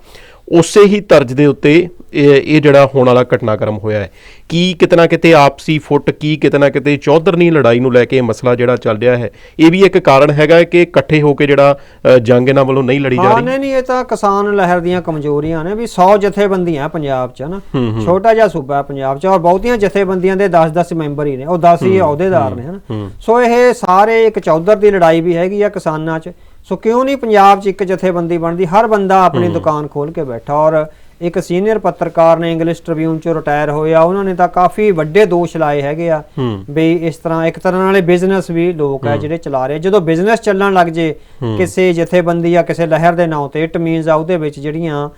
ਉਸੇ ਹੀ ਤਰਜ ਦੇ ਉੱਤੇ ਇਹ ਜਿਹੜਾ ਹੋਣ ਵਾਲਾ ਘਟਨਾਕ੍ਰਮ ਹੋਇਆ ਹੈ। ਕੀ ਕਿਤਨਾ ਕਿਤੇ ਆਪਸੀ ਫੁੱਟ ਕੀ ਕਿਤਨਾ ਕਿਤੇ ਚੌਧਰਨੀ ਲੜਾਈ ਨੂੰ ਲੈ ਕੇ ਇਹ ਮਸਲਾ ਜਿਹੜਾ ਚੱਲ ਰਿਹਾ ਹੈ ਇਹ ਵੀ ਇੱਕ ਕਾਰਨ ਹੈਗਾ ਹੈ ਕਿ ਇਕੱਠੇ ਹੋ ਕੇ ਜਿਹੜਾ ਜੰਗ ਇਹਨਾਂ ਵੱਲੋਂ ਨਹੀਂ ਲੜੀ ਜਾ ਹਾਂ ਰਹੀ ਨਹੀਂ ਨਹੀਂ ਇਹ ਤਾਂ ਕਿਸਾਨ ਲਹਿਰ ਦੀਆਂ ਕਮਜ਼ੋਰੀਆਂ ਨੇ ਵੀ 100 ਜਥੇਬੰਦੀਆਂ ਪੰਜਾਬ 'ਚ ਨਾ? ਛੋਟਾ ਜਿਹਾ ਸੂਬਾ ਹੈ ਪੰਜਾਬ 'ਚ ਔਰ ਬਹੁਤੀਆਂ ਜਥੇਬੰਦੀਆਂ ਦੇ 10-10 ਮੈਂਬਰ ਹੀ ਨੇ। ਉਹ 10 ਹੀ ਅਹੁਦੇਦਾਰ ਨੇ ਹਨ ਸੋ ਇਹ ਸਾਰੇ ਇੱਕ ਚੌਧਰ ਦੀ ਲੜਾਈ ਵੀ ਹੈਗੀ ਆ ਕਿਸਾਨਾਂ 'ਚ। ਸੋ ਕਿਉਂ ਨਹੀਂ ਪੰਜਾਬ 'ਚ ਇੱਕ ਜਥੇਬੰਦੀ ਬਣਦੀ? ਹਰ ਬੰਦਾ ਆਪਣੀ ਦੁਕਾਨ ਖੋਲ ਕੇ ਬੈਠਾ ਔਰ ਇੱਕ ਸੀਨੀਅਰ ਪੱਤਰਕਾਰ ਨੇ ਇੰਗਲਿਸ਼ ਟ੍ਰਿਬਿਊਨ 'ਚੋਂ ਰਿਟਾਇਰ ਹੋਇਆ। ਉਹਨਾਂ ਨੇ ਤਾਂ ਕਾਫੀ ਵੱਡੇ ਦੋਸ਼ ਲਾਏ ਹੈਗੇ ਆ ਵੀ ਇਸ ਤਰ੍ਹਾਂ ਇੱਕ ਤਰ੍ਹਾਂ ਨਾਲੇ ਬਿਜ਼ਨਸ ਵੀ ਲੋਕ ਆ ਜਿਹੜੇ ਚਲਾ ਰਹੇ ਜਦੋਂ ਬਿਜ਼ਨਸ ਚੱਲਣ ਲੱਗ ਜੇ ਕਿਸੇ ਜਥੇਬੰਦੀ ਜਾਂ ਕਿਸੇ ਲਹਿਰ ਦੇ ਨਾਂ ਤੇ ਇਟ ਮੀਨਸ ਆ ਉਹਦੇ ਵਿੱਚ ਜਿਹੜੀਆਂ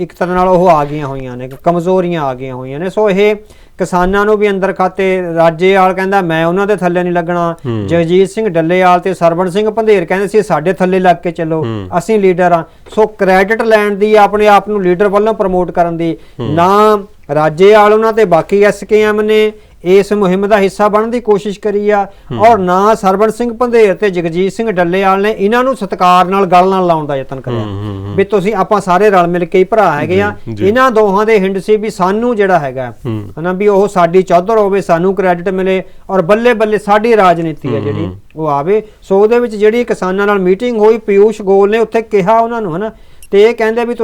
ਇੱਕ ਤਰ੍ਹਾਂ ਨਾਲ ਉਹ ਆ ਗਈਆਂ ਹੋਈਆਂ ਨੇ ਕਮਜ਼ੋਰੀਆਂ ਆ ਗਈਆਂ ਹੋਈਆਂ ਨੇ। ਸੋ ਇਹ ਕਿਸਾਨਾਂ ਨੂੰ ਵੀ ਅੰਦਰ ਖਾਤੇ ਰਾਜੇਵਾਲ ਕਹਿੰਦਾ ਮੈਂ ਉਹਨਾਂ ਦੇ ਥੱਲੇ ਨਹੀਂ ਲੱਗਣਾ। ਜਗਜੀਤ ਸਿੰਘ ਡੱਲੇਵਾਲ ਤੇ ਸਰਵਣ ਸਿੰਘ ਭੰਦੇਰ ਕਹਿੰਦੇ ਸੀ ਸਾਡੇ ਥੱਲੇ ਲੱਗ ਕੇ ਚੱਲੋ ਅਸੀਂ ਲੀਡਰ ਆ। ਸੋ ਕ੍ਰੈਡਿਟ ਲੈਣ ਦੀ ਆਪਣੇ ਆਪ ਨੂੰ ਲੀਡਰ ਵੱਲੋਂ ਪ੍ਰਮੋਟ ਕਰਨ ਦੀ ਨਾ ਰਾਜੇਵਾਲ ਉਹਨਾਂ ਤੇ ਬਾਕੀ ਐਸਕੇਐਮ ਨੇ ਇਸ ਮੁਹਿੰਮ ਦਾ ਹਿੱਸਾ ਬਣਨ ਦੀ ਕੋਸ਼ਿਸ਼ ਕਰੀ ਆ। ਔਰ ਨਾ ਸਰਵਣ ਸਿੰਘ ਭੰਦੇਰ ਤੇ ਜਗਜੀਤ ਸਿੰਘ ਡੱਲੇਵਾਲ ਨੇ ਇਹਨਾਂ ਨੂੰ ਸਤਕਾਰ ਨਾਲ ਗੱਲ ਨਾਲ ਲਾਉਣ ਦਾ ਯਤਨ ਕਰਿਆ। ਵੀ ਤੁਸੀਂ ਆਪਾਂ ਸਾਰੇ ਰਲ ਮਿਲ ਕੇ ਹੀ ਭਰਾ ਹੈਗੇ ਆ। ਇਹਨਾਂ ਦੋਹਾਂ ਦੇ ਹਿੰਡ ਸੀ ਵੀ ਸਾਨੂੰ ਜਿਹੜਾ ਹੈਗਾ ਹਨਾ ਵੀ ਉਹ ਸਾਡੀ ਚੌਧਰ ਹੋਵੇ ਸਾਨੂੰ ਕ੍ਰੈਡਿਟ ਮਿਲੇ ਔਰ ਬੱਲੇ ਬੱਲੇ ਸਾਡੀ ਰਾਜਨੀਤੀ ਹੈ ਜਿਹੜੀ ਉਹ ਆਵੇ। ਸੋ ਉਹਦੇ ਵਿੱਚ ਜਿਹੜੀ ਕਿਸਾਨਾਂ ਨਾਲ ਮੀਟਿੰਗ ਹੋਈ ਪਿਊਸ਼ ਗੋਲ ਨੇ ਉੱਥੇ ਕਿਹਾ ਉਹਨਾਂ ਨੂੰ ਹਨਾ ਤੇ ਇਹ ਕਹਿੰਦੇ ਵੀ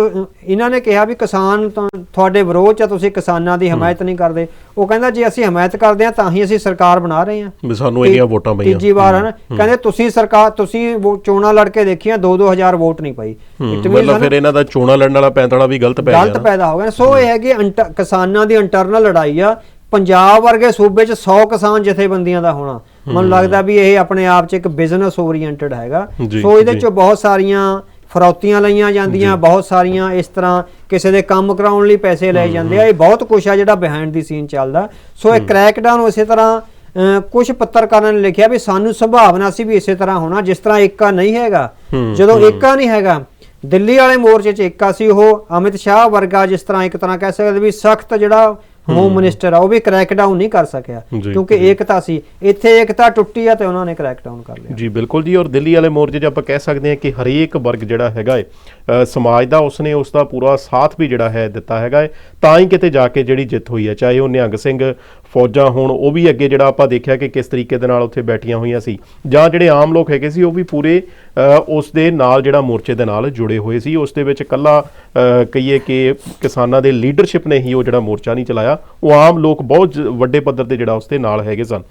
ਇਹਨਾਂ ਨੇ ਕਿਹਾ ਵੀ ਕਿਸਾਨ ਤੁਹਾਡੇ ਵਿਰੋਧ ਚ ਤੁਸੀਂ ਕਿਸਾਨਾਂ ਦੀ ਹਮਾਇਤ ਨਹੀਂ ਕਰਦੇ। ਉਹ ਕਹਿੰਦਾ ਜੇ ਅਸੀਂ ਹਮਾਇਤ ਕਰਦੇ ਆ ਤਾਂ ਹੀ ਅਸੀਂ ਸਰਕਾਰ ਬਣਾ ਰਹੇ ਆ ਵੀ ਸਾਨੂੰ ਇੰਨੀਆਂ ਵੋਟਾਂ ਪਈਆਂ। ਤੀਜੀ ਵਾਰ ਹਨ ਕਹਿੰਦੇ ਤੁਸੀਂ ਸਰਕਾਰ ਤੁਸੀਂ ਚੋਣਾਂ ਲੜ ਕੇ ਦੇਖੀਆਂ 2-2000 ਵੋਟ ਨਹੀਂ ਪਈ। ਹੂੰ, ਮਤਲਬ ਫਿਰ ਇਹਨਾਂ ਦਾ ਚੋਣਾਂ ਲੜਨ ਵਾਲਾ ਪੈਂਤੜਾ ਵੀ ਗਲਤ ਪੈ ਗਿਆ ਗਲਤ। ਪੈਦਾ ਹੋ ਗਿਆ। ਸੋ ਇਹ ਹੈਗੀ ਅੰਟ- ਕਿਸਾਨਾਂ ਦੀ ਇੰਟਰਨਲ ਲੜਾਈ ਆ। ਪੰਜਾਬ ਵਰਗੇ ਸੂਬੇ 'ਚ 100 ਕਿਸਾਨ ਜਥੇਬੰਦੀਆਂ ਦਾ ਹੋਣਾ। ਮੈਨੂੰ ਲੱਗਦਾ ਵੀ ਇਹ ਆਪਣੇ ਆਪ 'ਚ ਇੱਕ ਬਿਜ਼ਨਸ ਓਰੀਐਂਟਡ ਹੈਗਾ। ਸੋ ਇਹਦੇ। 'ਚ ਬਹੁਤ ਸਾਰੀਆਂ ਫਰੌਤੀਆਂ ਲਈਆਂ ਜਾਂਦੀਆਂ ਬਹੁਤ ਸਾਰੀਆਂ ਇਸ ਤਰ੍ਹਾਂ ਕਿਸੇ ਦੇ ਕੰਮ ਕਰਾਉਣ ਲਈ ਪੈਸੇ ਲਏ ਜਾਂਦੇ ਆ। ਇਹ ਬਹੁਤ ਕੁਛ ਆ ਜਿਹੜਾ ਬਿਹਾਈਂਡ ਦੀ ਸੀਨ ਚੱਲਦਾ। ਸੋ ਇਹ ਕ੍ਰੈਕਡਾਊਨ ਉਸੇ ਤਰ੍ਹਾਂ ਕੁਝ ਪੱਤਰਕਾਰਾਂ ਨੇ ਲਿਖਿਆ ਵੀ ਸਾਨੂੰ ਸੰਭਾਵਨਾ ਸੀ ਵੀ ਇਸੇ ਤਰ੍ਹਾਂ ਹੋਣਾ ਜਿਸ ਤਰ੍ਹਾਂ ਏਕਾ ਨਹੀਂ ਹੈਗਾ। ਜਦੋਂ ਏਕਾ ਨਹੀਂ ਹੈਗਾ ਦਿੱਲੀ ਵਾਲੇ ਮੋਰਚੇ 'ਚ ਏਕਾ ਸੀ ਉਹ ਅਮਿਤ ਸ਼ਾਹ ਵਰਗਾ ਜਿਸ ਤਰ੍ਹਾਂ ਇੱਕ ਤਰ੍ਹਾਂ ਕਹਿ ਸਕਦੇ ਵੀ ਸਖਤ ਜਿਹੜਾ ਹੋਮ ਮਿਨਿਸਟਰ ਆ ਉਹ ਵੀ ਕ੍ਰੈਕ ਡਾਊਨ ਨਹੀਂ ਕਰ ਸਕਿਆ। ਕਿਉਂਕਿ ਏਕਤਾ ਸੀ ਇੱਥੇ ਏਕਤਾ ਟੁੱਟੀ ਆ ਤੇ ਉਹਨਾਂ ਨੇ ਕ੍ਰੈਕ ਡਾਊਨ ਕਰ ਲਿਆ। ਜੀ ਬਿਲਕੁਲ ਜੀ ਔਰ ਦਿੱਲੀ ਵਾਲੇ ਮੋਰਚੇ 'ਚ ਆਪਾਂ ਕਹਿ ਸਕਦੇ ਹਾਂ ਕਿ ਹਰੇਕ ਵਰਗ ਜਿਹੜਾ ਹੈਗਾ ਅ, ਸਮਾਜ ਦਾ ਉਸਨੇ ਉਸ ਦਾ ਪੂਰਾ ਸਾਥ ਵੀ ਜਿਹੜਾ ਹੈ ਦਿੱਤਾ ਹੈਗਾ ਹੈ ਤਾਂ ਹੀ ਕਿਤੇ ਜਾ ਕੇ ਜਿਹੜੀ ਜਿੱਤ ਹੋਈ ਹੈ ਚਾਹੇ ਉਹ ਨਿਹੰਗ ਸਿੰਘ ਫੌਜਾਂ ਹੋਣ ਉਹ ਵੀ ਅੱਗੇ ਜਿਹੜਾ ਆਪਾਂ ਦੇਖਿਆ ਕਿ ਕਿਸ ਤਰੀਕੇ ਦੇ ਨਾਲ ਉੱਥੇ ਬੈਠੀਆਂ ਹੋਈਆਂ ਸੀ। ਜਾਂ ਜਿਹੜੇ ਆਮ ਲੋਕ ਹੈਗੇ ਸੀ, ਉਹ ਵੀ ਪੂਰੇ ਉਸ ਦੇ ਨਾਲ ਜਿਹੜਾ ਮੋਰਚੇ ਦੇ ਨਾਲ ਜੁੜੇ ਹੋਏ ਸੀ। ਉਸ ਦੇ ਵਿੱਚ ਕੱਲਾ ਕਹੀਏ ਕਿ ਕਿਸਾਨਾਂ ਦੇ ਲੀਡਰਸ਼ਿਪ ਨੇ ਹੀ ਉਹ ਜਿਹੜਾ ਮੋਰਚਾ ਨਹੀਂ ਚਲਾਇਆ। ਉਹ ਆਮ ਲੋਕ ਬਹੁਤ ਵੱਡੇ ਪੱਧਰ ਤੇ ਜਿਹੜਾ ਉਸ ਦੇ ਨਾਲ ਹੈਗੇ ਸਨ।